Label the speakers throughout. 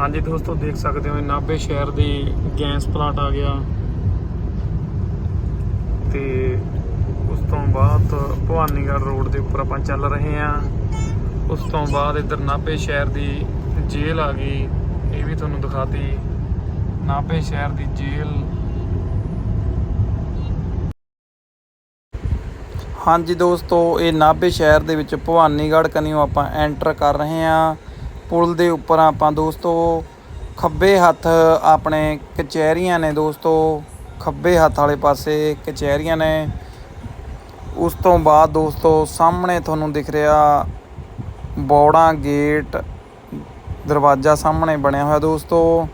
Speaker 1: ਹਾਂਜੀ ਦੋਸਤੋ, ਦੇਖ ਸਕਦੇ ਹੋ, ਇਹ ਨਾਭੇ ਸ਼ਹਿਰ ਦੀ ਗੈਸ ਪਲਾਂਟ ਆ ਗਿਆ। ਤੇ ਉਸ ਤੋਂ ਬਾਅਦ ਭਵਾਨੀਗੜ੍ਹ ਰੋਡ ਦੇ ਉੱਪਰ ਆਪਾਂ ਚੱਲ ਰਹੇ ਹਾਂ। ਉਸ ਤੋਂ ਬਾਅਦ ਇੱਧਰ ਨਾਭੇ ਸ਼ਹਿਰ ਦੀ ਜੇਲ੍ਹ ਆ ਗਈ। ਇਹ ਵੀ ਤੁਹਾਨੂੰ ਦਿਖਾਤੀ। ਨਾਭੇ ਸ਼ਹਿਰ ਦੀ ਜੇਲ੍ਹ।
Speaker 2: ਹਾਂਜੀ ਦੋਸਤੋ, ਇਹ ਨਾਭੇ ਸ਼ਹਿਰ ਦੇ ਵਿੱਚ ਭਵਾਨੀਗੜ੍ਹ ਕਨੀਓ ਆਪਾਂ ਐਂਟਰ ਕਰ ਰਹੇ ਹਾਂ। ਪੁਲ ਦੇ ਉੱਪਰ ਆਪਾਂ ਦੋਸਤੋ ਖੱਬੇ ਹੱਥ ਆਪਣੇ ਕਚਹਿਰੀਆਂ ਨੇ ਦੋਸਤੋ, ਖੱਬੇ ਹੱਥ ਵਾਲੇ ਪਾਸੇ ਕਚਹਿਰੀਆਂ ਨੇ। ਉਸ ਤੋਂ ਬਾਅਦ ਦੋਸਤੋ ਸਾਹਮਣੇ ਤੁਹਾਨੂੰ ਦਿਖ ਰਿਹਾ ਬੌੜਾ ਗੇਟ, ਦਰਵਾਜ਼ਾ ਸਾਹਮਣੇ ਬਣਿਆ ਹੋਇਆ ਦੋਸਤੋ।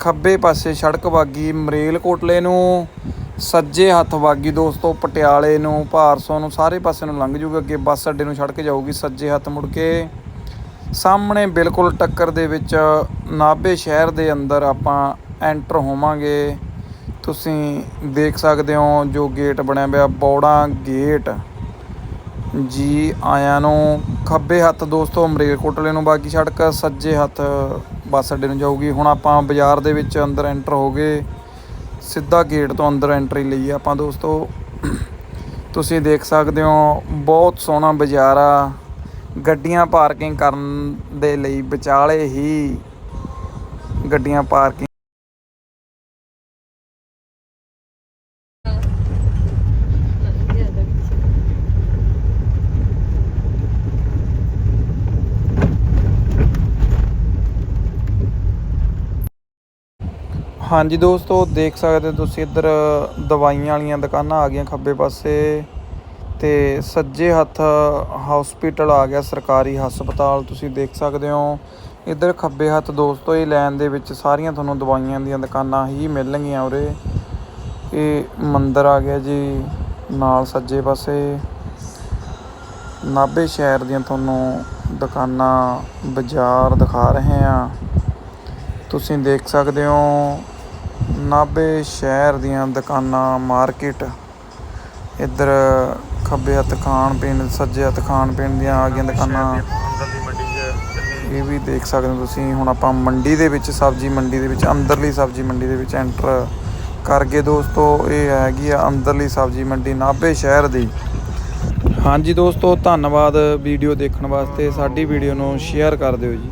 Speaker 2: ਖੱਬੇ ਪਾਸੇ ਸੜਕ ਵਾਗੀ ਮਰੇਲ ਕੋਟਲੇ ਨੂੰ, ਸੱਜੇ ਹੱਥ ਵਾਗੀ ਦੋਸਤੋ ਪਟਿਆਲੇ ਨੂੰ, ਭਾਰਸੋਂ ਨੂੰ, ਸਾਰੇ ਪਾਸੇ ਨੂੰ ਲੰਘ ਜੂਗਾ, ਅੱਗੇ ਬੱਸ ਅੱਡੇ ਨੂੰ ਸੜਕ ਜਾਊਗੀ ਸੱਜੇ ਹੱਥ ਮੁੜ ਕੇ। ਸਾਹਮਣੇ ਬਿਲਕੁਲ ਟੱਕਰ ਦੇ ਵਿੱਚ ਨਾਭੇ ਸ਼ਹਿਰ ਦੇ ਅੰਦਰ ਆਪਾਂ ਐਂਟਰ ਹੋਵਾਂਗੇ। ਤੁਸੀਂ ਦੇਖ ਸਕਦੇ ਹੋ ਜੋ ਗੇਟ ਬਣਿਆ ਪਿਆ, ਬੌੜਾ ਗੇਟ। ਜੀ ਆਇਆਂ ਨੂੰ ਖੱਬੇ ਹੱਥ ਦੋਸਤੋ ਅਮਰੇਲਕੋਟਲੇ ਨੂੰ ਬਾਕੀ ਸੜਕ, ਸੱਜੇ ਹੱਥ ਬੱਸ ਅੱਡੇ ਨੂੰ ਜਾਊਗੀ। ਹੁਣ ਆਪਾਂ ਬਾਜ਼ਾਰ ਦੇ ਵਿੱਚ ਅੰਦਰ ਐਂਟਰ ਹੋ ਗਏ। ਸਿੱਧਾ ਗੇਟ ਤੋਂ ਅੰਦਰ ਐਂਟਰੀ ਲਈ ਆਪਾਂ ਦੋਸਤੋ। ਤੁਸੀਂ ਦੇਖ ਸਕਦੇ ਹੋ, ਬਹੁਤ ਸੋਹਣਾ ਬਾਜ਼ਾਰ ਆ। ਗੱਡੀਆਂ ਪਾਰਕਿੰਗ ਕਰਨ ਦੇ ਲਈ ਵਿਚਾਲੇ ਹੀ ਗੱਡੀਆਂ ਪਾਰਕਿੰਗ ਹਾਂਜੀ ਦੋਸਤੋ, ਦੇਖ ਸਕਦੇ ਹੋ ਤੁਸੀਂ ਇੱਧਰ ਦਵਾਈਆਂ ਵਾਲੀਆਂ ਦੁਕਾਨਾਂ ਆ ਗਈਆਂ ਖੱਬੇ ਪਾਸੇ। ਤੇ ਸੱਜੇ ਹੱਥ ਹਸਪੀਟਲ ਆ ਗਿਆ, ਸਰਕਾਰੀ ਹਸਪਤਾਲ। ਤੁਸੀਂ ਦੇਖ ਸਕਦੇ ਹੋ, ਇੱਧਰ ਖੱਬੇ ਹੱਥ ਦੋਸਤੋ, ਇਹ ਲਾਈਨ ਦੇ ਵਿੱਚ ਸਾਰੀਆਂ ਤੁਹਾਨੂੰ ਦਵਾਈਆਂ ਦੀਆਂ ਦੁਕਾਨਾਂ ਹੀ ਮਿਲਣਗੀਆਂ ਉਰੇ। ਇਹ ਮੰਦਿਰ ਆ ਗਿਆ ਜੀ, ਨਾਲ ਸੱਜੇ ਪਾਸੇ। ਨਾਭੇ ਸ਼ਹਿਰ ਦੀਆਂ ਤੁਹਾਨੂੰ ਦੁਕਾਨਾਂ ਬਾਜ਼ਾਰ ਦਿਖਾ ਰਹੇ ਹਾਂ। ਤੁਸੀਂ ਦੇਖ ਸਕਦੇ ਹੋ, ਨਾਭੇ ਸ਼ਹਿਰ ਦੀਆਂ ਦੁਕਾਨਾਂ, ਮਾਰਕੀਟ। ਇੱਧਰ ਖੱਬੇ ਹੱਥ ਖਾਣ ਪੀਣ ਸੱਜੇ ਹੱਥ ਖਾਣ ਪੀਣ ਦੀਆਂ ਆ ਗਈਆਂ ਦੁਕਾਨਾਂ। ਇਹ ਵੀ ਦੇਖ ਸਕਦੇ ਹੋ ਤੁਸੀਂ ਹੁਣ ਆਪਾਂ ਮੰਡੀ ਦੇ ਵਿੱਚ ਸਬਜ਼ੀ ਮੰਡੀ ਦੇ ਵਿੱਚ ਅੰਦਰਲੀ ਸਬਜ਼ੀ ਮੰਡੀ ਦੇ ਵਿੱਚ ਐਂਟਰ ਕਰ ਗਏ ਦੋਸਤੋ ਇਹ ਹੈਗੀ ਆ ਅੰਦਰਲੀ ਸਬਜ਼ੀ ਮੰਡੀ ਨਾਭੇ ਸ਼ਹਿਰ ਦੀ। ਹਾਂਜੀ ਦੋਸਤੋ ਧੰਨਵਾਦ ਵੀਡੀਓ ਦੇਖਣ ਵਾਸਤੇ। ਸਾਡੀ ਵੀਡੀਓ ਨੂੰ ਸ਼ੇਅਰ ਕਰ ਦਿਓ ਜੀ।